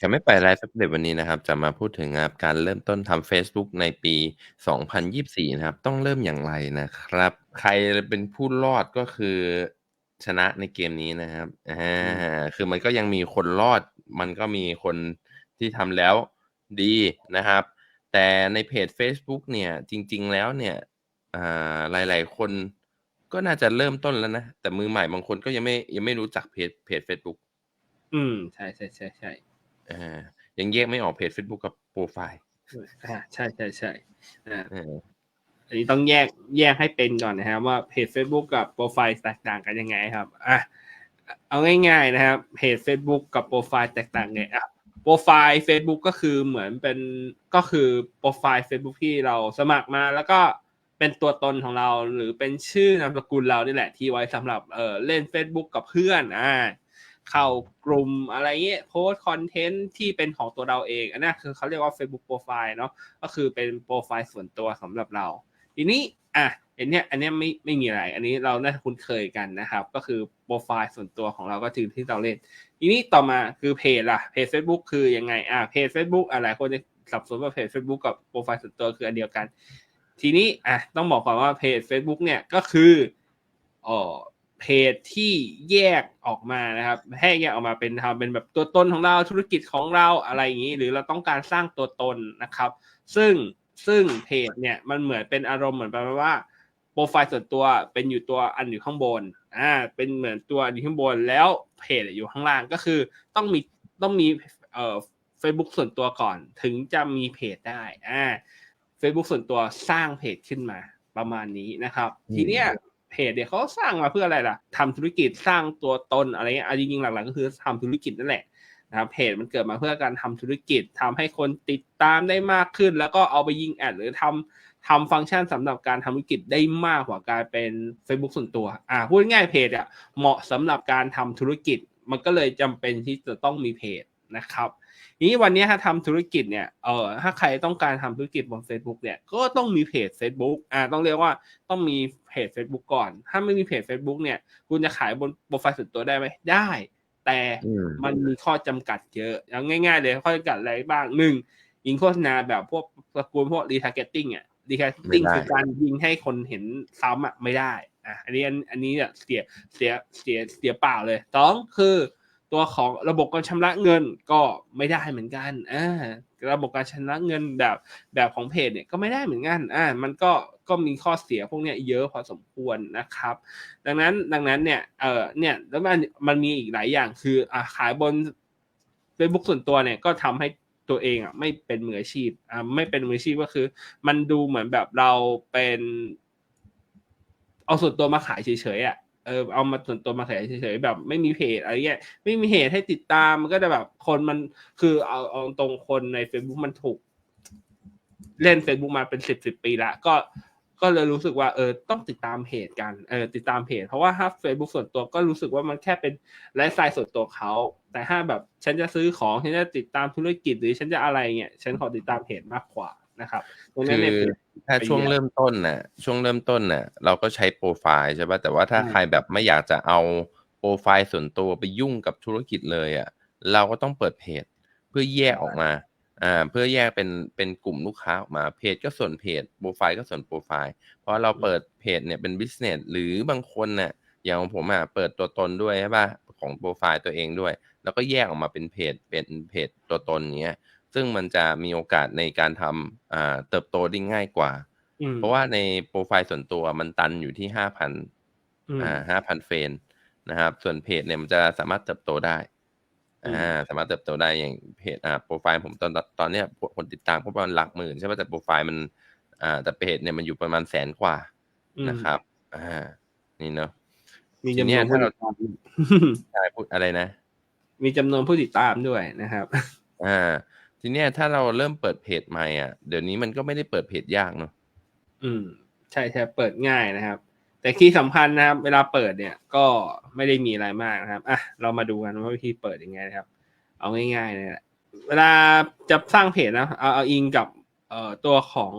ยังไม่ไปไลฟ์อัปเดตวันนี้นะครับ จะมาพูดถึงนะครับการเริ่มต้นทำเฟซบุ๊กในปี 2024 นะครับ ต้องเริ่มอย่างไรนะครับ ใครเป็นผู้รอดก็คือชนะในเกมนี้นะครับอาคือมันก็ยังมีคนรอด มันก็มีคนที่ทำแล้วดีนะครับ แต่ในเพจเฟซบุ๊กเนี่ยจริง ๆ แล้วเนี่ยอ่าหลาย ๆ คนก็น่าจะเริ่มต้นแล้วนะ แต่มือใหม่บางคนก็ยังไม่ยังไม่รู้จักเพจเพจเฟซบุ๊กอืม ใช่ๆๆๆ อายังแยกไม่ออกเพจเฟซบุ๊กกับโพรไฟล์เอออาใช่ๆๆอาเอออันนี้ต้องแยกแยกให้เป็นก่อนนะครับ ว่าเพจเฟซบุ๊กกับโพรไฟล์แตกต่างกันยังไงครับอะเอาง่าย ๆนะครับเพจเฟซบุ๊กกับโพรไฟล์แตกต่างไงอะโพรไฟล์เฟซบุ๊กก็คือเหมือนเป็นก็คือโพรไฟล์เฟซบุ๊กที่เราสมัครมาแล้วก็เป็นตัวตนของเราหรือเป็นชื่อนามสกุลเรานี่แหละที่ไว้สำหรับเอ่อเล่นเฟซบุ๊กกับเพื่อนอา เข้ากลุ่มอะไรเงี้ยโพสต์คอนเทนต์ที่เป็นของตัวเราเอง อันนี้ยคือเขาเรียกว่าเฟซบุ๊กโพรไฟล์เนาะก็คือเป็นโพรไฟล์ส่วนตัวสำหรับเรา ทีนี้อะอันเนี้ยอันเนี้ยไม่ไม่มีอะไร อันนี้เราน่าคุ้นเคยกันนะครับ ก็คือโพรไฟล์ส่วนตัวของเราก็คือที่เราเล่น ทีนี้ต่อมาคือเพจล่ะเพจเฟซบุ๊กคือยังไงอาเพจเฟซบุ๊กอ่าหลายคนจะสับสนว่าเพจเฟซบุ๊กกับโพรไฟล์ส่วนตัวคืออันเดียวกัน ทีนี้อะต้องบอกก่อนว่าเพจเฟซบุ๊กเนี่ยก็คืออ่อ เพจที่แยกออกมานะครับให้แยกออกมาเป็นทำเป็นแบบตัวตนของเราธุรกิจของเราอะไรอย่างงี้ หรือเราต้องการสร้างตัวตนนะครับ ซึ่งซึ่งเพจเนี่ยมันเหมือนเป็นอารมณ์เหมือนประมาณว่าโพรไฟล์ส่วนตัวเป็นอยู่ตัวอันอยู่ข้างบนอ่าเป็นเหมือนตัวอันอยู่ข้างบนแล้วเพจอยู่ข้างล่างก็คือต้องมีต้องมีเอ่อเฟซบุ๊กส่วนตัวก่อน ถึงจะมีเพจได้อ่าเฟซบุ๊กส่วนตัวสร้างเพจขึ้นมาประมาณนี้นะครับ ทีเนี้ย เพจเนี่ยเขาสร้างมาเพื่ออะไรล่ะทำธุรกิจสร้างตัวตนอะไรเงี้ยจริงๆหลักๆก็คือทำธุรกิจนั่นแหละนะครับเพจมันเกิดมาเพื่อการทำธุรกิจทำให้คนติดตามได้มากขึ้น แล้วก็เอาไปยิงแอดหรือทำทำฟังก์ชันสำหรับการทำธุรกิจได้มากกว่าการเป็นเฟซบุ๊กส่วนตัว อ่าพูดง่ายเพจอะเหมาะสำหรับการทำธุรกิจ มันก็เลยจำเป็นที่จะต้องมีเพจนะครับนี้วันนี้ถ้าทำธุรกิจเนี่ยเออถ้าใครต้องการทำธุรกิจบนเฟซบุ๊กเนี่ยก็ต้องมีเพจเฟซบุ๊กอาต้องเรียกว่าต้องมี จเฟซบุ๊กก่อน ถ้าไม่มีเพจเฟซบุ๊กเนี่ย คุณจะขายบนโพรไฟล์ส่วนตัวได้ไหมได้ แต่อืมมันมีข้อจำกัดเยอะเอาง่ายๆเลยข้อจำกัดอะไรบ้าง1ยิงโฆษณาแบบพวกตระกูลพวก retargeting อะไม่ retargeting ได้คือการยิงให้คนเห็นซ้ำอะไม่ได้อาอันนี้อันนี้อะเสียเสียเสียเสียเปล่าเลย2คือตัวของระบบการชำระเงินก็ไม่ได้เหมือนกันอา ระบบการชำระเงินแบบแบบของเพจเนี่ยก็ไม่ได้เหมือนกันอ่ามันก็ก็มีข้อเสียพวกเนี้ยเยอะพอสมควรนะครับ ดังนั้นดังนั้นเนี่ยเอ่อเนี่ยแล้วมันมันมีอีกหลายอย่างคืออ่าขายบนเฟซบุ๊กส่วนตัวเนี่ยก็ทำให้ตัวเองอะไม่เป็นมืออาชีพอ่าไม่เป็นมืออาชีพก็คือ มันดูเหมือนแบบเราเป็น เอาส่วนตัวมาขายเฉยๆอะ เออเอามาส่วนตัวมาขายเฉยๆแบบไม่มีเพจอะไรเงี้ยไม่มีเพจให้ติดตามมันก็จะแบบคนมันคือเอาเอาตรงคนในเฟซบุ๊กมันถูก เล่นเฟซบุ๊กมาเป็น10ๆปีล้วก็ก็เลยรู้สึกว่าเออต้องติดตามเพจกันเออติดตามเพจ เพราะว่าถ้าเฟซบุ๊กส่วนตัวก็รู้สึกว่ามันแค่เป็นไลฟ์สไตล์ส่วนตัวเขาแต่ถ้าแบบฉันจะซื้อของฉันจะติดตามธุรกิจหรือฉันจะอะไรเงี้ยฉันขอติดตามเพจมากกว่า นะครับตรงคืนั้นอเนี่ยเป็นถ้าไปช่วงเยอะเริ่มต้นน่ะช่วงเริ่มต้นน่ะเราก็ใช้โพรไฟล์ใช่เปล่าแต่ว่าถ้าใช่ใครแบบไม่อยากจะเอาโพรไฟล์ส่วนตัวไปยุ่งกับธุรกิจเลยอะเราก็ต้องเปิดเพจเพื่อแยกออกมาอ่าเพื่อแยกเป็นเป็นกลุ่มลูกค้าออกมาเพจก็ส่วนเพจโพรไฟล์ก็ส่วนโพรไฟล์เพราะเราอืเปิมดเพจเนี่ยเป็นบิสซิเนสหรือบางคนน่ะอย่างของผมอะเปิดตัวตนด้วยใช่เปล่าของโพรไฟล์ตัวเองด้วย แล้วก็แยกออกมาเป็นเพจเป็นเพจตัวตนอย่างเงี้ย ซึ่งมันจะมีโอกาสในการทำอ่าเติบโตได้ง่ายกว่าอืมเพราะว่าในโพรไฟล์ส่วนตัวมันตันอยู่ที่5,000อืมอ่า5,000เฟรนด์นะครับ ส่วนเพจเนี่ยมันจะสามารถเติบโตได้อือามสามารถเติบโตได้อย่างเพจอ่าโพรไฟล์ผมตอนตตอนเนี้ยผคนติดตามก็ประมาณหลักหมื่นใช่เปล่าแต่โพรไฟล์มันอ่าแต่เพจเนี่ยมันอยู่ประมาณ100,000กว่าอืนะมครับอานี่เนาะมีทีจำเนนี้ยวนถ้าผู้เราติดตามใช่พูดอะไรนะ?มีจำนวนผู้ติดตามด้วยนะครับอา ทีเนี้ยถ้าเราเริ่มเปิดเพจใหม่อะเดี๋ยวนี้มันก็ไม่ได้เปิดเพจยากเนาะอืม ใช่ๆเปิดง่ายนะครับ แต่คีย์สำคัญนะครับ เวลาเปิดเนี่ยก็ไม่ได้มีอะไรมากนะครับอะเรามาดูกันว่าวิธีเปิดยังไงนะครับ เอาง่ายๆเลยแหละเวลาจะสร้างเพจนะเอาเอาอิงกับเอ่อตัวของ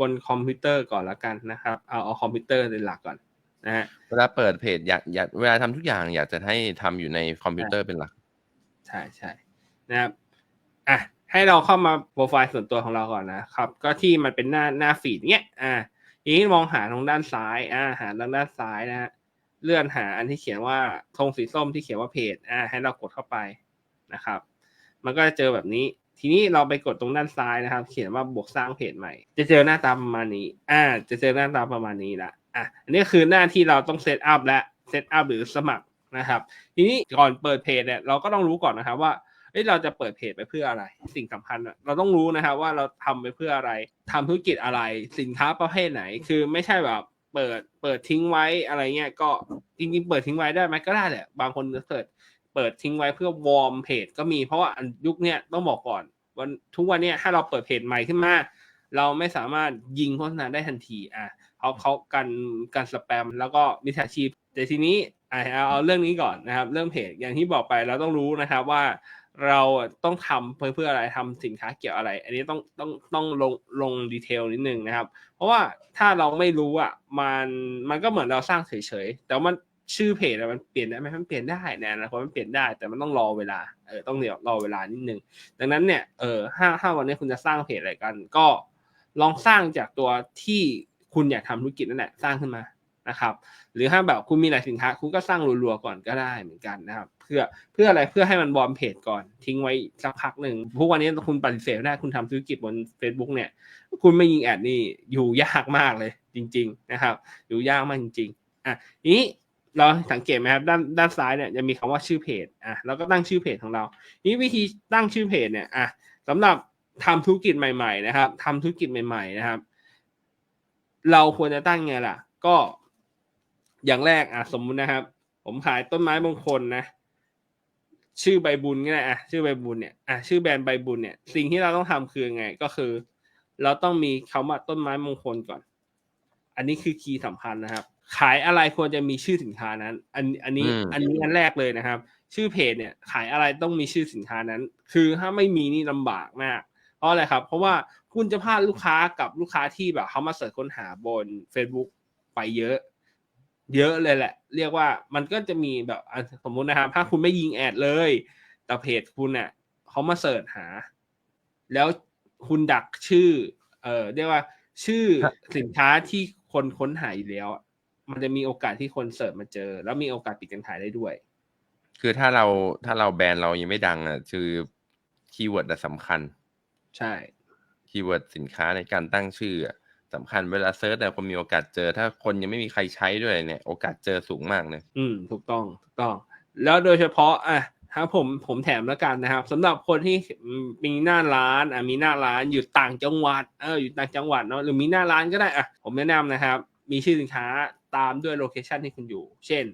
บนคอมพิวเตอร์ก่อนแล้วกันนะครับ เอาเอาคอมพิวเตอร์เป็นหลักก่อนนะครับเวลาเปิดเพจอยากอยากเวลาทำทุกอย่างอยากจะให้ทำอยู่ในคอมพิวเตอร์เป็นหลัก ใช่ๆนะครับอะ ให้เราเข้ามาโปรไฟล์ส่วนตัวของเราก่อนนะครับ ก็ที่มันเป็นหน้าหน้าฟีดเนี้ยอ่าทีนี้มองหาตรงด้านซ้ายอ่าหาทางด้านซ้ายนะฮะเลื่อนหาอันที่เขียนว่าธงสีส้มที่เขียนว่าเพจอ่าให้เรากดเข้าไปนะครับ มันก็จะเจอแบบนี้ ทีนี้เราไปกดตรงด้านซ้ายนะครับ เขียนว่าบวกสร้างเพจใหม่ จะเจอหน้าตาประมาณนี้ อ่า จะเจอหน้าตาประมาณนี้ละอะอันนี้คือหน้าที่เราต้องเซตอัพและเซตอัพหรือสมัครนะครับ ทีนี้ก่อนเปิดเพจเนี่ยเราก็ต้องรู้ก่อนนะครับว่า เอ้ยเราจะเปิดเพจไปเพื่ออะไร สิ่งสำคัญเราต้องรู้นะครับว่าเราทำไปเพื่ออะไรทำธุรกิจอะไร สินค้าประเภทไหน คือไม่ใช่แบบเปิดเปิดทิ้งไว้อะไรเงี้ยก็จริงๆเปิดทิ้งไว้ได้ไหมก็ได้แหละบางคนจะเปิดเปิดทิ้งไว้เพื่อวอร์มเพจก็มีเพราะว่ายุคเนี้ยต้องบอกก่อนวันทุกวันเนี้ยถ้าเราเปิดเพจใหม่ขึ้นมาเราไม่สามารถยิงโฆษณาได้ทันทีอะเขาเขากันกันสแปมแล้วก็มิจฉาชีพแต่ทีนี้อะเอาเอาเรื่องนี้ก่อนนะครับ เรื่องเพจอย่างที่บอกไปเราต้องรู้นะครับว่า เราต้องทำเพื่อเพื่ออะไรทำสินค้าเกี่ยวอะไร อันนี้ต้องต้องต้องลงลงดีเทลนิดนึงนะครับ เพราะว่าถ้าเราไม่รู้อะมันมันก็เหมือนเราสร้างเฉยๆแต่มันชื่อเพจมันเปลี่ยนได้ไหมมันเปลี่ยนได้ในะอนาคตมันเปลี่ยนได้แต่มันต้องรอเวลาเออต้องเดี๋ยวรอเวลานิดนึง ดังนั้นเนี่ยเออถ้าถ้าวันนี้คุณจะสร้างเพจอะไรกัน ก็ลองสร้างจากตัวที่คุณอยากทำธุรกิจนั่นแหละสร้างขึ้นมา นะครับ หรือถ้าแบบคุณมีหลายสินค้า คุณก็สร้างรัวๆก่อนก็ได้เหมือนกันนะครับ เพื่อเพื่ออะไรเพื่อให้มันบอมเพจก่อนทิ้งไว้สักพักหนึ่งพวกวันนี้คุณปฏิเสธได้คุณทำธุรกิจบน Facebook เนี่ย คุณไม่ยิงแอดนี่อยู่ยากมากเลยจริง ๆนะครับ อยู่ยากมากจริงๆอะนี้เราสังเกตไหมครับด้านด้านซ้ายเนี่ยจะมีคำว่าชื่อเพจอะเราก็ตั้งชื่อเพจของเรา นี้วิธีตั้งชื่อเพจเนี่ยอะสำหรับทำธุรกิจใหม่ ๆ นะครับทำธุรกิจใหม่ ๆ นะครับ เราควรจะตั้งไงล่ะ ก็ อย่างแรกอะสมมุตินะครับ ผมขายต้นไม้มงคลนะ ชื่อใบบุญก็ได้อะชื่อใบบุญเนี่ยอะชื่อแบรนด์ใบบุญเนี่ยสิ่งที่เราต้องทำคือไงก็คือ เราต้องมีคำว่าต้นไม้มงคลก่อน อันนี้คือคีย์สำคัญนะครับ ขายอะไรควรจะมีชื่อสินค้านั้น อันอันนี้อืมอันนี้อันแรกเลยนะครับ ชื่อเพจเนี่ย ขายอะไรต้องมีชื่อสินค้านั้น คือถ้าไม่มีนี่ลำบากมากเพราะอะไรครับ เพราะว่าคุณจะพลาดลูกค้ากับลูกค้าที่แบบเขามาเสิร์ชค้นหาบน Facebook ไปเยอะ เยอะเลยแหละ เรียกว่ามันก็จะมีแบบอะสมมุตินะครับถ้าคุณไม่ยิงแอดเลย แต่เพจคุณเนี่ยเขามาเสิร์ชหา แล้วคุณดักชื่อ เออเรียกว่า ชื่อสินค้าที่คนค้นหาอยู่แล้วอะมันจะมีโอกาสที่คนเสิร์ชมาเจอ แล้วมีโอกาสปิดการขายได้ด้วย คือถ้าเราถ้าเราแบรนด์เรายังไม่ดังอะคือคีย์เวิร์ดอะสำคัญ ใช่คีย์เวิร์ดสินค้าในการตั้งชื่ออะ สำคัญเวลาเซิร์ชแต่คนมีโอกาสเจอ ถ้าคนยังไม่มีใครใช้ด้วยเนี่ย โอกาสเจอสูงมากเลยอืมถูกต้องถูกต้อง แล้วโดยเฉพาะอะถ้าผมผมแถมแล้วกันนะครับสำหรับคนที่มีหน้าร้านอะมีหน้าร้านอยู่ต่างจังหวัดเอออยู่ต่างจังหวัดเนาะหรือมีหน้าร้านก็ได้อะผมแนะนำนะครับ มีชื่อสินค้าตามด้วยโลเคชันที่คุณอยู่ เช่น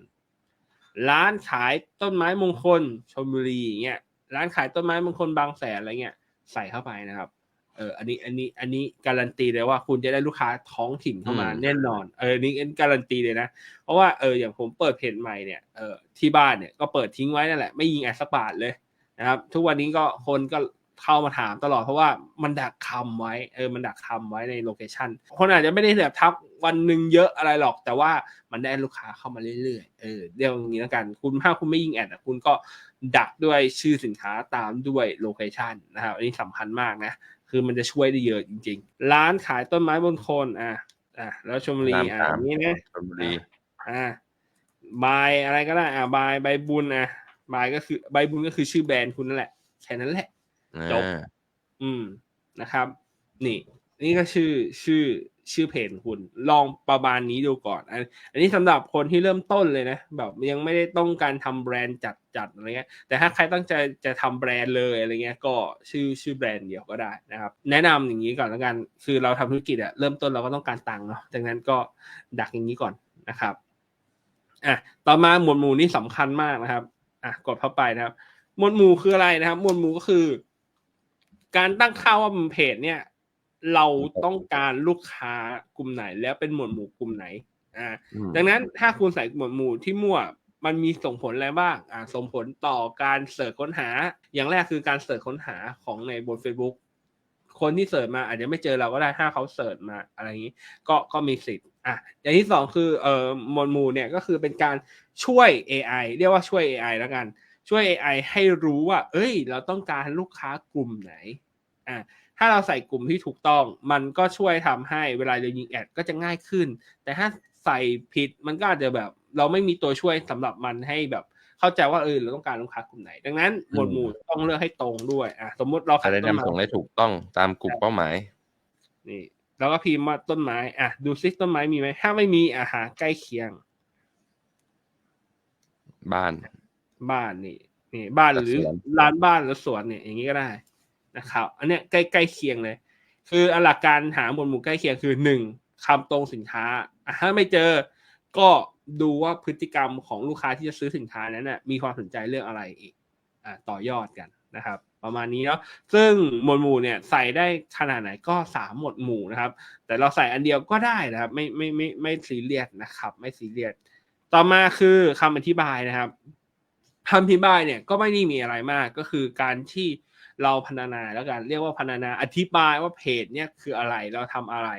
ร้านขายต้นไม้มงคลชลบุรีอย่างเงี้ยร้านขายต้นไม้มงคลบางแสนอะไรเงี้ยใส่เข้าไปนะครับ เอออันนี้อันนี้อันนี้การันตีเลยว่าคุณจะได้ลูกค้าท้องถิ่นเข้ามาอืมแน่นอนเออนี่การันตีเลยนะเพราะว่าเอออย่างผมเปิดเพจใหม่เนี่ยเออที่บ้านเนี่ยก็เปิดทิ้งไว้นั่นแหละไม่ยิงแอดสักบาทเลยนะครับ ทุกวันนี้ก็คนก็เข้ามาถามตลอดเพราะว่ามันดักคำไว้เออมันดักคำไว้ในโลเคชันคนอาจจะไม่ได้แบบทักวันหนึ่งเยอะอะไรหรอก แต่ว่ามันได้ลูกค้าเข้ามาเรื่อยๆเออเรียกอย่างนี้แล้วกัน คุณถ้าคุณไม่ยิงแอดอะคุณก็ ดักด้วยชื่อสินค้าตามด้วยโลเคชันนะครับ อันนี้สำคัญมากนะ คือมันจะช่วยได้เยอะจริง ๆ ร้านขายต้นไม้บนโคนอะอะแล้วชมบุรีตามอะตามอย่างนี้นะชลบุรีอ่าบายอะไรก็ได้อ่าบายใบบุญอะบายก็คือใบบุญก็คือชื่อแบรนด์คุณนั่นแหละแค่นั้นแหละจบอ่าอืมนะครับ นี่ นี่ก็ชื่อชื่อ ชื่อเพจคุณลองประมาณนี้ดูก่อน อันอันนี้สำหรับคนที่เริ่มต้นเลยนะ แบบยังไม่ได้ต้องการทำแบรนด์จัดจัดอะไรเงี้ยแต่ถ้าใครตั้งใจจะทำแบรนด์เลยอะไรเงี้ยก็ชื่อชื่อแบรนด์เดียวก็ได้นะครับ แนะนำอย่างนี้ก่อนแล้วกันคือเราทำธุรกิจอะเริ่มต้นเราก็ต้องการตังค์เนาะดังนั้นก็ดักอย่างนี้ก่อนนะครับอะต่อมาหมวดหมู่นี่สำคัญมากนะครับอะกดเข้าไปนะครับ หมวดหมู่คืออะไรนะครับ หมวดหมู่ก็คือ การตั้งค่าว่าเพจเนี่ย เราต้องการลูกค้ากลุ่มไหน แล้วเป็นหมวดหมู่กลุ่มไหน อ่าอืมดังนั้นถ้าคุณใส่หมวดหมู่ที่มั่วมันมีส่งผลอะไรบ้าง อ่า ส่งผลต่อการเสิร์ชค้นหา อย่างแรกคือการเสิร์ชค้นหาของในบน Facebook คนที่เสิร์ชมาอาจจะไม่เจอเราก็ได้ถ้าเขาเสิร์ชมาอะไรอย่างนี้ ก็ก็มีสิทธิ์ อะ อย่างที่สองคือเอ่อหมวดหมู่เนี่ยก็คือเป็นการช่วย AI เรียกว่าช่วย AI แล้วกัน ช่วย AI ให้รู้ว่า เอ้ย เราต้องการลูกค้ากลุ่มไหน อ่า ถ้าเราใส่กลุ่มที่ถูกต้อง มันก็ช่วยทำให้เวลาเรายิงแอดก็จะง่ายขึ้น แต่ถ้าใส่ผิดมันก็อาจจะแบบ เราไม่มีตัวช่วยสำหรับมันให้แบบเข้าใจว่าเออเราต้องการลูกค้ากลุ่มไหน ดังนั้นหมวดหมู่ต้องเลือกให้ตรงด้วยอะสมมุติเราจะขายได้ต้นไม้นำส่งได้ถูกต้องตามกลุ่มเป้าหมายนี่แล้วก็พิมพ์ว่าต้นไม้อะดูซิต้นไม้มีไหมถ้าไม่มีอาหาใกล้เคียง บ้าน บ้านนี่นี่ บ้านหรือสวนร้านบ้านหรือสวนเนี่ยอย่างนี้ก็ได้ นะครับอันเนี้ยใกล้ใกล้เคียงเลย คือหลักการหาหมวดหมู่ใกล้เคียงคือหนึ่งคำตรงสินค้าถ้าไม่เจอก็ดูว่าพฤติกรรมของลูกค้าที่จะซื้อสินค้านั้นน่ะมีความสนใจเรื่องอะไรอีกอต่อยอดกันนะครับ ประมาณนี้เนาะซึ่งหมวดหมู่เนี่ยใส่ได้ขนาดไหนก็สามหมวดหมู่นะครับ แต่เราใส่อันเดียวก็ได้นะครับ ไม่ไม่ไม่ไม่ซีเรียสนะครับ ไม่ซีเรียสต่อมาคือคำอธิบายนะครับคำอธิบายเนี่ยก็ไม่ได้มีอะไรมากก็คือการที่ เราพรรณนาแล้วกัน เรียกว่าพรรณนาอธิบายว่าเพจเนี่ยคืออะไรเราทำอะไร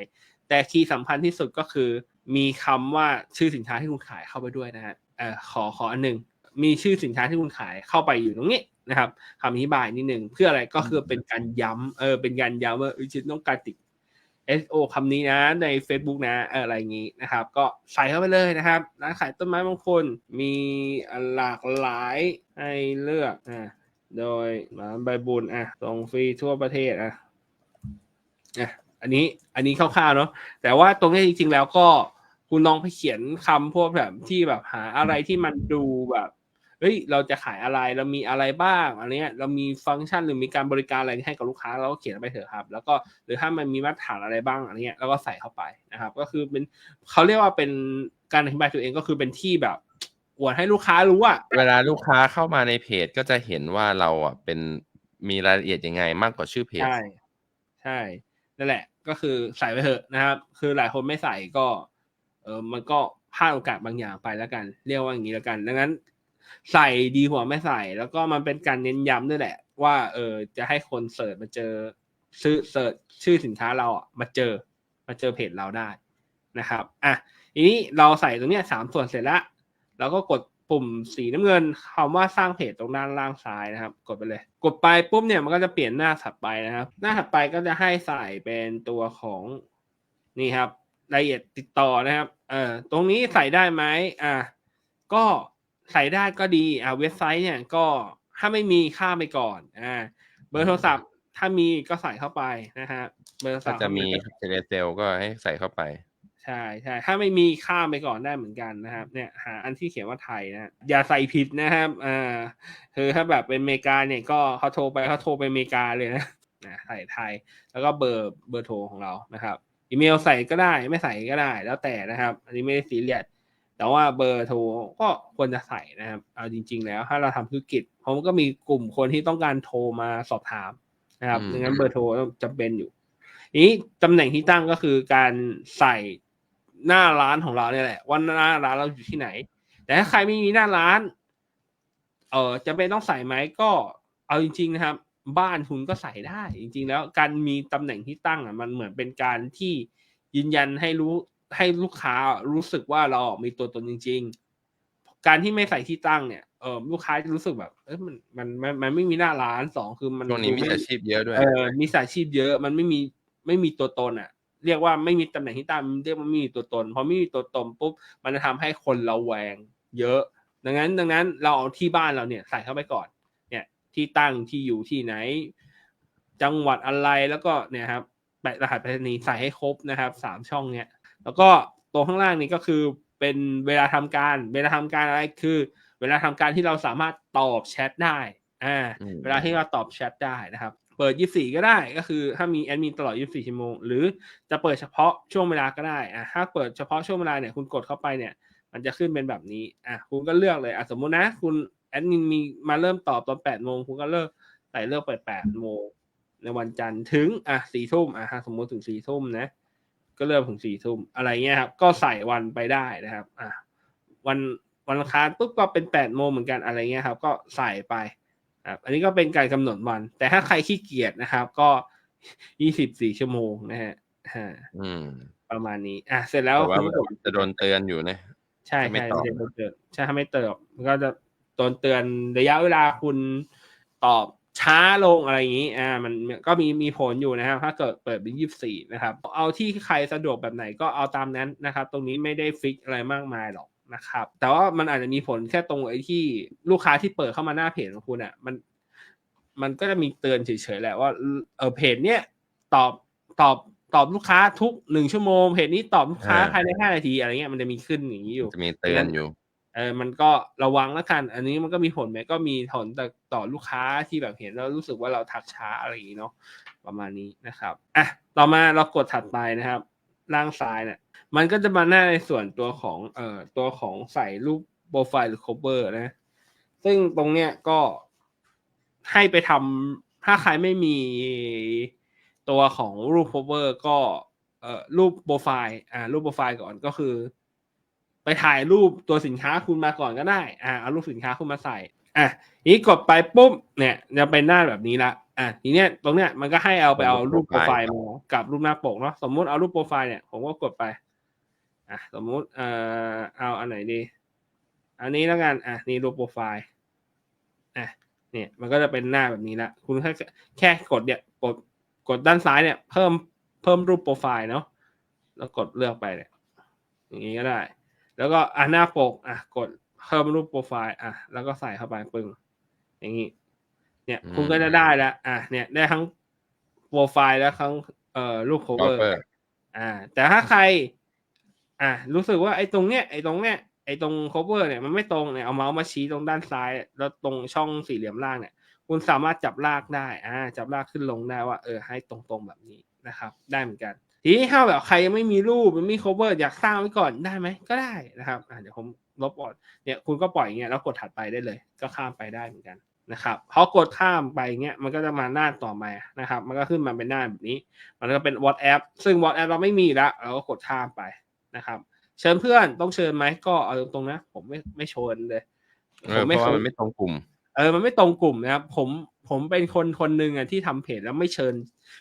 แต่คีย์สำคัญที่สุดก็คือ มีคำว่าชื่อสินค้าที่คุณขายเข้าไปด้วยนะฮะเออขอขออันหนึ่งมีชื่อสินค้าที่คุณขายเข้าไปอยู่ตรงนี้นะครับคำอธิบายนิดหนึ่งเพื่ออะไรก็คือเป็นการย้ำเออเป็นการย้ำว่าเออฉันต้องการติด SO คำนี้นะใน Facebook นะอออะไรอย่างนี้นะครับ ก็ใส่เข้าไปเลยนะครับร้านขายต้นไม้บางคนมีหลากหลายให้เลือกอ่า โดยร้านใบบุญอะส่งฟรีทั่วประเทศอะอะอันนี้อันนี้คร่าวๆเนาะแต่ว่าตรงนี้จริงๆแล้วก็คุณลองไปเขียนคำพวกแบบที่แบบหาอะไรที่มันดูแบบเฮ้ยเราจะขายอะไรเรามีอะไรบ้างอะไรเนี้ยเรามีฟังก์ชันหรือมีการบริการอะไรให้กับลูกค้าเราก็เขียนไปเถอะครับ แล้วก็หรือถ้ามันมีมาตรฐานอะไรบ้างอะไรเงี้ยเราก็ใส่เข้าไปนะครับ ก็คือเป็นเขาเรียกว่าเป็นการอธิบายตัวเองก็คือเป็นที่แบบ อวดให้ลูกค้ารู้ว่าเวลาลูกค้าเข้ามาในเพจก็จะเห็นว่าเราอะเป็นมีรายละเอียดยังไงมากกว่าชื่อเพจใช่ใช่นั่นแหละ ก็คือใส่ไปเถอะนะครับ คือหลายคนไม่ใส่ก็ เออมันก็พลาดโอกาสบางอย่างไปแล้วกัน เรียกว่าอย่างนี้แล้วกัน ดังนั้น ใส่ดีกว่าไม่ใส่ แล้วก็มันเป็นการเน้นย้ำด้วยแหละ ว่าเออจะให้คนเสิร์ชมาเจอซื้อเสิร์ชชื่อสินค้าเราอะมาเจอมาเจอเพจเราได้นะครับ อะทีนี้เราใส่ตรงเนี้ยสามส่วนเสร็จแล้ว เราก็กดปุ่มสีน้ำเงินคำว่าสร้างเพจตรงด้านล่างซ้ายนะครับ กดไปเลย กดไปปุ๊บเนี่ยมันก็จะเปลี่ยนหน้าถัดไปนะครับ หน้าถัดไปก็จะให้ใส่เป็นตัวของนี่ครับรายละเอียดติดต่อนะครับ เออตรงนี้ใส่ได้ไหมอะก็ใส่ได้ก็ดีอะเว็บไซต์เนี่ยก็ถ้าไม่มีค่าไปก่อนอ่าเบอร์โทรศัพท์ถ้ามีก็ใส่เข้าไปนะฮะเบอร์โทรศัถ้าพท์จะมีเทเลเซลก็ให้ใส่เข้าไป ใช่ใช่ถ้าไม่มีข้ามไปก่อนได้เหมือนกันนะครับ เนี่ยหาอันที่เขียนว่าไทยนะอย่าใส่ผิดนะครับอ่าคือถ้าแบบเป็นอเมริกาเนี่ยก็เขาโทรไปเขาโทรไปอเมริกาเลยนะนะใส่ไทย แล้วก็เบอร์เบอร์โทรของเรานะครับอีเมลใส่ก็ได้ไม่ใส่ก็ได้แล้วแต่นะครับ อันนี้ไม่ได้ซีเรียสแต่ว่าเบอร์โทรก็ควรจะใส่นะครับ เอาจริง ๆ แล้วถ้าเราทำธุรกิจเพราะมันก็มีกลุ่มคนที่ต้องการโทรมาสอบถามนะครับอืมดังนั้นเบอร์โทรต้องจำเป็นอยู่ทีนี้ตำแหน่งที่ตั้งก็คือการใส่ หน้าร้านของเราเนี่ยแหละว่าหน้าร้านเราอยู่ที่ไหน แต่ถ้าใครไม่มีหน้าร้าน เออจะเป็นต้องใส่ไหมก็เอาจริง ๆ นะครับ บ้านคุณก็ใส่ได้ จริง ๆ แล้วการมีตำแหน่งที่ตั้งอะมันเหมือนเป็นการที่ยืนยันให้รู้ให้ลูกค้ารู้สึกว่าเรามีตัวตนจริง ๆ การที่ไม่ใส่ที่ตั้งเนี่ยเออลูกค้าจะรู้สึกแบบเออมันมันมันมันไม่มีหน้าร้านสองคือมันช่วงนี้มีดูไอาชีพเยอะด้วยเออมีสายชีพเยอะมันไม่มีไม่มีตัวตนอะ เรียกว่าไม่มีตำแหน่งที่ตั้งเรียกว่าไม่มีตัวตนพอไม่มีตัวตนปุ๊บมันจะทำให้คนเราแวงเยอะ ดังนั้นดังนั้นเราเอาที่บ้านเราเนี่ยใส่เข้าไปก่อน เนี่ยที่ตั้งที่อยู่ที่ไหน จังหวัดอะไรแล้วก็เนี่ยครับแปะรหัสไปรษณีย์ใส่ให้ครบนะครับสามช่องเนี่ย แล้วก็ตัวข้างล่างนี้ก็คือเป็นเวลาทำการ เวลาทำการอะไรคือ เวลาทำการที่เราสามารถตอบแชทได้อ่าอืมเวลาที่เราตอบแชทได้นะครับ เปิด 24 ก็ได้ก็คือ ถ้ามีแอดมินตลอด 24 ชั่วโมง หรือจะเปิดเฉพาะช่วงเวลาก็ได้อะถ้าเปิดเฉพาะช่วงเวลาเนี่ยคุณกดเข้าไปเนี่ย มันจะขึ้นเป็นแบบนี้อะคุณก็เลือกเลยอะสมมุตินะ คุณแอดมินมีมาเริ่มตอบตอน 8 โมง คุณก็เลิกใส่เลือกเปิด 8 โมง ในวันจันทร์ถึงอะ4ทุ่มอะสมมติถึง 4 ทุ่มนะ ก็เริ่มถึง 4 ทุ่มอะไรเงี้ยครับ ก็ใส่วันไปได้นะครับอะวันวันอังคารปุ๊บก็เป็น 8 โมงเหมือนกันอะไรเงี้ยครับ ก็ใส่ไป ครับอันนี้ก็เป็นการกำหนดวัน แต่ถ้าใครขี้เกียจนะครับ ก็ยี่สิบสี่ชั่วโมงนะฮะอ่าอืมประมาณนี้ อะเสร็จแล้วแต่ว่าคุณก็กดจะโดนเตือนอยู่นะใช่ถ้าไม่ใช่ตอบไม่ได้เติมใช่ถ้าไม่เติมมันก็จะตอนเตือนระยะเวลาคุณตอบช้าลงอะไรอย่างนี้ อ่า มันก็มีมีผลอยู่นะครับ ถ้าเกิดเปิดเป็นยี่สี่นะครับ เอาที่ใครสะดวกแบบไหนก็เอาตามนั้นนะครับ ตรงนี้ไม่ได้ฟิกอะไรมากมายหรอก นะครับ แต่ว่ามันอาจจะมีผลแค่ตรงไอ้ที่ลูกค้าที่เปิดเข้ามาหน้าเพจของคุณอะมันมันก็จะมีเตือนเฉยๆแหละว่าเออเพจเนี้ยตอบตอบตอบลูกค้าทุกหนึ่งชั่วโมงเพจนี้ตอบลูกค้าอ่าภายในห้านาทีอะไรเงี้ยมันจะมีขึ้นอย่างนี้อยู่จะมีเตือนอยู่เออมันก็ระวังแล้วกัน อันนี้มันก็มีผลไหมก็มีผลต่อต่อลูกค้าที่แบบเห็นแล้วรู้สึกว่าเราทักช้าอะไรอย่างนี้เนาะประมาณนี้นะครับอะต่อมาเรากดถัดไปนะครับ ล่างซ้ายเนี่ยมันก็จะมาหน้าในส่วนตัวของเอ่อตัวของใส่รูปโปรไฟล์หรือ cover นะ ซึ่งตรงเนี้ยก็ให้ไปทำถ้าใครไม่มีตัวของรูป cover ก็เอ่อรูปโปรไฟล์อ่ารูปโปรไฟล์ก่อนก็คือ ไปถ่ายรูปตัวสินค้าคุณมาก่อนก็ได้อ่าเอารูปสินค้าคุณมาใส่อะนี้กดไปปุ๊บเนี่ยจะเป็นหน้าแบบนี้ละ อะทีเนี้ยตรงเนี้ยมันก็ให้เอาไปเอารูปโปรไฟล์มากับรูปหน้าปกเนาะสมมุติเอารูปโปรไฟล์เนี่ยผมก็กดไปอะสมมุติเอ่อเอาอันไหนดี อันนี้แล้วกันอะนี่รูปโปรไฟล์อะเนี่ยมันก็จะเป็นหน้าแบบนี้ละคุณแค่แค่กดเนี่ยกดกดด้านซ้ายเนี่ยเพิ่มเพิ่มรูปโปรไฟล์เนาะแล้วกดเลือกไปเนี่ยอย่างนี้ก็ได้ แล้วก็อะหน้าปกอะกดเพิ่มรูปโปรไฟล์อะแล้วก็ใส่เข้าไปปึ้งอย่างนี้ เนี่ยอืมคุณก็จะได้แล้วอะเนี่ยได้ทั้งโปรไฟล์และทั้งเอ่อรูป cover cover อ่า แต่ถ้าใคร อะรู้สึกว่าไอ้ตรงเนี้ยไอ้ตรงเนี้ยไอ้ตรง cover เนี่ยมันไม่ตรงเนี่ยเอาเมาส์มาชี้ตรงด้านซ้าย แล้วตรงช่องสี่เหลี่ยมล่างเนี่ย คุณสามารถจับลากได้อ่าจับลากขึ้นลงได้ว่า เออ ให้ตรงๆแบบนี้นะครับ ได้เหมือนกัน ทีนี้ถ้าแบบใครยังไม่มีรูปไม่มี cover อยากสร้างไว้ก่อนได้ไหมก็ได้นะครับอ่าเดี๋ยวผมลบออกเนี่ยคุณก็ปล่อยอย่างเงี้ยแล้วกดถัดไปได้เลย ก็ข้ามไปได้เหมือนกัน นะครับพอกดข้ามไปเงี้ยมันก็จะมาหน้าต่อมานะครับ มันก็ขึ้นมาเป็นหน้าแบบนี้ มันก็เป็น WhatsApp ซึ่ง WhatsApp เราไม่มีแล้วเราก็กดข้ามไปนะครับ เชิญเพื่อนต้องเชิญไหมก็เอาตรงๆนะ ผมไม่ไม่เชญเลยเออเพราะว่ามันไม่ตรงกลุ่มเออมันไม่ตรงกลุ่มนะครับ ผมผมเป็นคนคนหนึ่งอะที่ทำเพจแล้วไม่เชิญ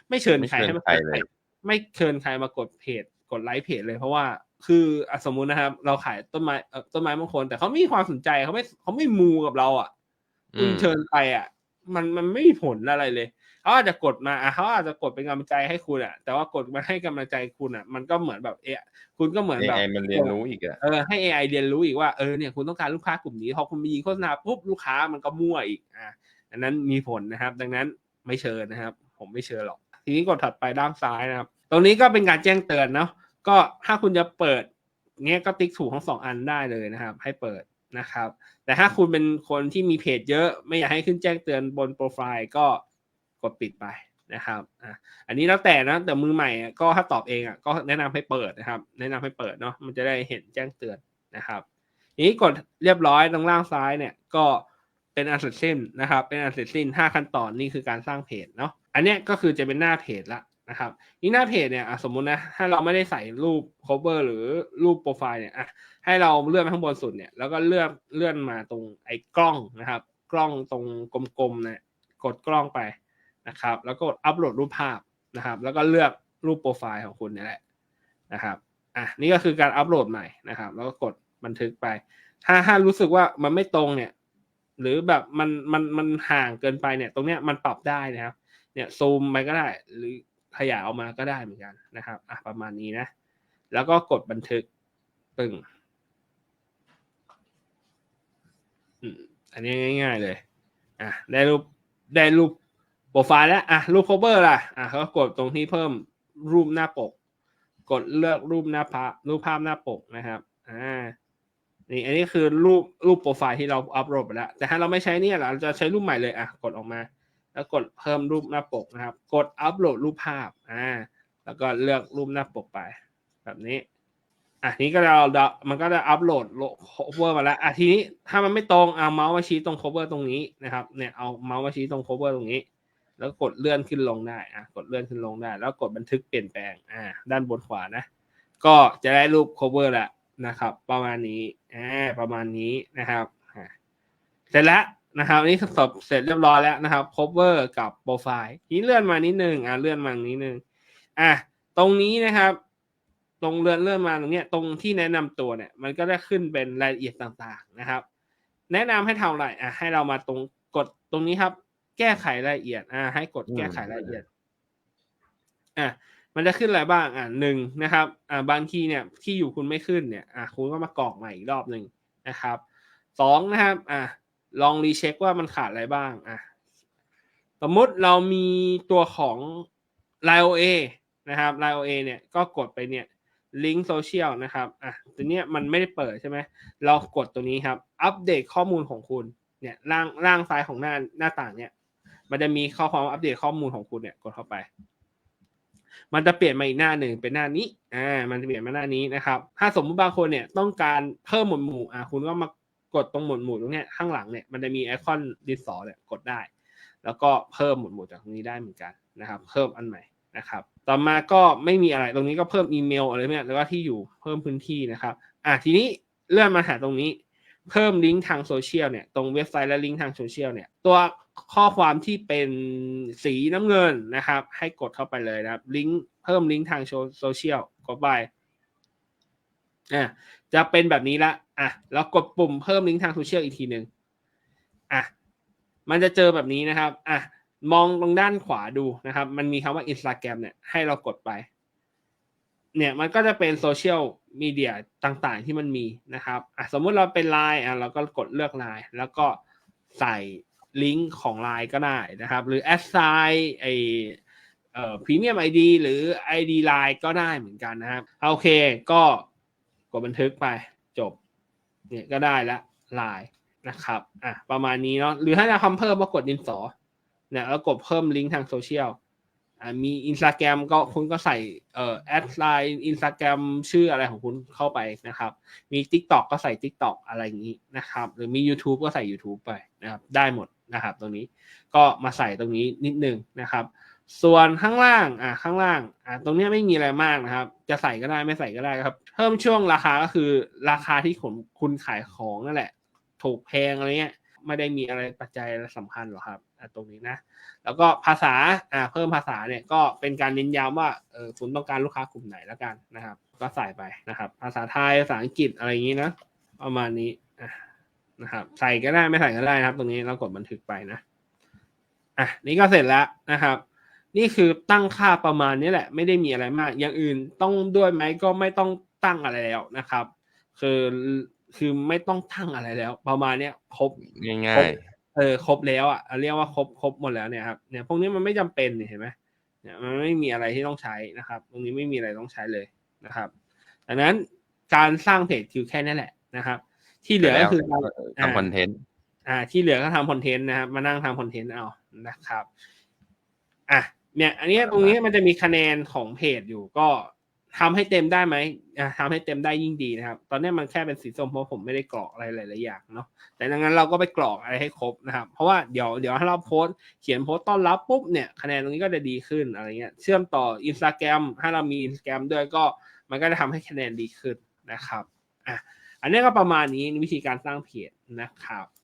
ไม่เชิญไม่ใครเชิญให้มากใครดเลยไม่เชิญใครมากดเพจ กดไลค์เพจเลยเพราะว่าคืออะสมมุตินะครับ เราขายต้นไม้เอ่อต้นไม้บางคน แต่เขาไม่มีความสนใจเขาไม่เขาไม่มูกับเราอะ คุณอืมเชิญไปอะ มันมันไม่มีผลอะไรเลยเขาอาจจะกดมาอะเขาอาจจะกดเป็นกำลังใจให้คุณอะ แต่ว่ากดมาให้กำลังใจคุณอะ มันก็เหมือนแบบเอะคุณก็เหมือนแบบ AI มันเรียนรู้อีกอะเออให้ AI เรียนรู้อีกว่าเออเนี่ยคุณต้องการลูกค้ากลุ่มนี้พอคุณไปยิงโฆษณาปุ๊บลูกค้ามันก็มั่วอีกอะอันนั้นมีผลนะครับ ดังนั้นไม่เชิญนะครับ ผมไม่เชิญหรอก ทีนี้กดถัดไปด้านซ้ายนะครับ ตรงนี้ก็เป็นการแจ้งเตือนเนาะก็ถ้าคุณจะเปิดเงี้ยก็ติ๊กถูกทั้งสองอันได้เลยนะครับ ให้เปิด นะครับ แต่ถ้าคุณเป็นคนที่มีเพจเยอะไม่อยากให้ขึ้นแจ้งเตือนบนโปรไฟล์ก็กดปิดไปนะครับอะอันนี้แล้วแต่นะแต่มือใหม่ก็ถ้าตอบเองอะก็แนะนำให้เปิดนะครับ แนะนำให้เปิดเนาะมันจะได้เห็นแจ้งเตือนนะครับนี้กดเรียบร้อยตรงล่างซ้ายเนี่ยก็เป็นอันเสร็จสิ้นนะครับ เป็นอันเสร็จสิ้น 5 ขั้นตอนนี่คือการสร้างเพจเนาะอันนี้ก็คือจะเป็นหน้าเพจละ นะครับนี่หน้าเพจเนี่ยสมมุตินะถ้าเราไม่ได้ใส่รูป cover หรือรูปโปรไฟล์เนี่ยอะให้เราเลื่อนไปข้างบนสุดเนี่ยแล้วก็เลื่อนเลื่อนมาตรงไอ้กล้องนะครับ กล้องตรงกลมๆเนี่ยกดกล้องไปนะครับ แล้วก็กดอัปโหลดรูปภาพนะครับ แล้วก็เลือกรูปโปรไฟล์ของคุณนี่แหละนะครับอะนี่ก็คือการอัปโหลดใหม่นะครับ แล้วก็กดบันทึกไป ถ้าถ้ารู้สึกว่ามันไม่ตรงเนี่ย หรือแบบมันมันมันห่างเกินไปเนี่ย ตรงเนี้ยมันปรับได้นะครับ เนี่ยซูมไปก็ได้หรือ ขยายออกมาก็ได้เหมือนกันนะครับอะประมาณนี้นะ แล้วก็กดบันทึกปึ้งอันนี้ง่าย ๆ เลยอะได้รูปได้รูปโปรไฟล์แล้วอะรูป cover ล่ะอะก็กดตรงที่เพิ่มรูปหน้าปก กดเลือกรูปหน้าภาพรูปภาพหน้าปกนะครับอ่านี่อันนี้คือรูปรูปโปรไฟล์ที่เราอัปโหลดไปแล้ว แต่ถ้าเราไม่ใช้เนี่ยเราจะใช้รูปใหม่เลยอะกดออกมา แล้วกดเพิ่มรูปหน้าปกนะครับ กดอัปโหลดรูปภาพอ่าแล้วก็เลือกรูปหน้าปกไป แบบนี้อะนี้ก็เรามันก็จะอัปโหลด cover มาแล้วอะทีนี้ถ้ามันไม่ตรงเอาเมาส์มาชี้ตรง cover ตรงนี้นะครับเนี่ยเอาเมาส์มาชี้ตรง cover ตรงนี้ แล้วกดเลื่อนขึ้นลงได้อะกดเลื่อนขึ้นลงได้ แล้วกดบันทึกเปลี่ยนแปลงอ่าด้านบนขวานะ ก็จะได้รูป cover แล้วนะครับ ประมาณนี้อ่าประมาณนี้นะครับเสร็จแล้ว นะครับอันนี่สอบเสร็จเรียบร้อยแล้วนะครับ cover กับโปรไฟล์ทีนี้เลื่อนมานิดนึงอ่าเลื่อนมานิดนึงอะตรงนี้นะครับ ตรงเลื่อนเลื่อนมาตรงเนี้ยตรงที่แนะนำตัวเนี่ย มันก็ได้ขึ้นเป็นรายละเอียดต่างๆนะครับ แนะนำให้ทำอะไรอะให้เรามาตรงกดตรงนี้ครับ แก้ไขรายละเอียดอ่าให้กดแก้ไขรายละเอียดอะมันจะขึ้นอะไรบ้างอะหนึ่งนะครับอ่าบางทีเนี่ยที่อยู่คุณไม่ขึ้นเนี่ยอะคุณก็มากรอกใหม่อีกรอบหนึ่งนะครับสองนะครับอะ ลองรีเช็คว่ามันขาดอะไรบ้างอะสมมติเรามีตัวของ l i o a นะครับ l i o a เนี่ยก็กดไปเนี่ยลิงก์โซเชียลนะครับอะตัวเนี้ยมันไม่ได้เปิดใช่ไหมเรากดตัวนี้ครับ อัปเดตข้อมูลของคุณเนี่ยล่างล่างซ้ายของหน้าหน้าต่างเนี่ย มันจะมีข้อความอัปเดตข้อมูลของคุณเนี่ยกดเข้าไป มันจะเปลี่ยนมาอีกหน้าหนึ่งเป็นหน้านี้อ่ามันจะเปลี่ยนมาหน้านี้นะครับ ถ้าสมมติบางคนเนี่ยต้องการเพิ่มหมวดหมู่อ่าคุณก็มา กดตรงหมวดหมู่ตรงเนี้ยข้างหลังเนี่ยมันจะมีไอคอนดินสอเนี่ยกดได้ แล้วก็เพิ่มหมวดหมู่จากตรงนี้ได้เหมือนกันนะครับ เพิ่มอันใหม่นะครับ ต่อมาก็ไม่มีอะไรตรงนี้ก็เพิ่มอีเมลอะไรเนี่ยแล้วก็ที่อยู่เพิ่มพื้นที่นะครับอะทีนี้เลื่อนมาหาตรงนี้ เพิ่มลิงก์ทางโซเชียลเนี่ยตรงเว็บไซต์และลิงก์ทางโซเชียลเนี่ยตัวข้อความที่เป็นสีน้ำเงินนะครับ ให้กดเข้าไปเลยนะครับลิงก์เพิ่มลิงก์ทางโซเชียลกดไป อะจะเป็นแบบนี้ละอะแล้วกดปุ่มเพิ่มลิงก์ทางโซเชียลอีกทีหนึ่งอะมันจะเจอแบบนี้นะครับอะมองตรงด้านขวาดูนะครับ มันมีคำว่า Instagram เนี่ยให้เรากดไป เนี่ยมันก็จะเป็นโซเชียลมีเดียต่างๆที่มันมีนะครับอะสมมุติเราเป็นไลน์อะเราก็กดเลือกไลน์แล้วก็ใส่ลิงก์ของไลน์ก็ได้นะครับ หรือแอดไซน์ไอเอ่อพรีเมียมไอดีหรือ ID ไลน์ก็ได้เหมือนกันนะครับ โอเคก็ กดบันทึกไปจบเนี่ยก็ได้ละไลน์นะครับอะประมาณนี้เนาะหรือถ้าจะคำเพิ่มก็กดดินสอเนี่ยแล้วกดเพิ่มลิงก์ทางโซเชียลอ่ามีอินสตาแกรมก็คุณก็ใส่เอ่อแอดไลน์อินสตาแกรมชื่ออะไรของคุณเข้าไปนะครับ มี Tik t o อกก็ใส่ Tik t o อกอะไรอย่างนี้นะครับ หรือมี YouTube ก็ใส่ YouTube ไปนะครับ ได้หมดนะครับ ตรงนี้ก็มาใส่ตรงนี้นิดนึงนะครับ ส่วนข้างล่างอ่าข้างล่างอ่าตรงนี้ไม่มีอะไรมากนะครับ จะใส่ก็ได้ไม่ใส่ก็ได้ครับ เพิ่มช่วงราคาก็คือราคาที่คุณคุณขายของนั่นแหละ ถูกแพงอะไรเงี้ยไม่ได้มีอะไรปัจจัยสำคัญหรอกครับอะตรงนี้นะ แล้วก็ภาษาอ่าเพิ่มภาษาเนี่ยก็เป็นการเน้นย้ำว่าเออคุณต้องการลูกค้ากลุ่มไหนแล้วกันนะครับ ก็ใส่ไปนะครับ ภาษาไทยภาษาอังกฤษอะไรอย่างนี้นะประมาณนี้นะครับใส่ก็ได้ไม่ใส่ก็ได้นะครับ ตรงนี้เรากดบันทึกไปนะอะนี่ก็เสร็จแล้วนะครับ นี่คือตั้งค่าประมาณนี้แหละ ไม่ได้มีอะไรมาก อย่างอื่นต้องด้วยไหมก็ไม่ต้องตั้งอะไรแล้วนะครับ คือคือไม่ต้องตั้งอะไรแล้ว ประมาณเนี้ยครบง่ายเออครบแล้วอะเรียกว่าครบครบหมดแล้วเนี่ยครับเนี่ยพวกนี้มันไม่จำเป็นเนี่ยเห็นไหมเนี่ยมันไม่มีอะไรที่ต้องใช้นะครับ ตรงนี้ไม่มีอะไรต้องใช้เลยนะครับดังนั้นการสร้างเพจคือแค่นี้แหละนะครับ ที่ๆเหลือก็คือการทำคอนเทนต์อ่า ที่เหลือก็ทำคอนเทนต์นะครับมานั่งทำคอนเทนต์เอานะครับ อะ เนี่ย อันนี้ตรงนี้มันจะมีคะแนนของเพจอยู่ก็ทำให้เต็มได้ไหมอะทำให้เต็มได้ยิ่งดีนะครับ ตอนนี้มันแค่เป็นสีส้มเพราะผมไม่ได้กรอกอะไรหลายๆอย่างเนาะ แต่ดังนั้นเราก็ไปกรอกอะไรให้ครบนะครับ เพราะว่าเดี๋ยวเดี๋ยวถ้าเราโพสต์เขียนโพสต์ต้อนรับปุ๊บเนี่ยคะแนนตรงนี้ก็จะดีขึ้นอะไรเงี้ย เชื่อมต่ออินสตาแกรมถ้าเรามีอินสตาแกรมด้วยก็ มันก็จะทำให้คะแนนดีขึ้นนะครับ อะ อันนี้ก็ประมาณนี้วิธีการสร้างเพจนะครับ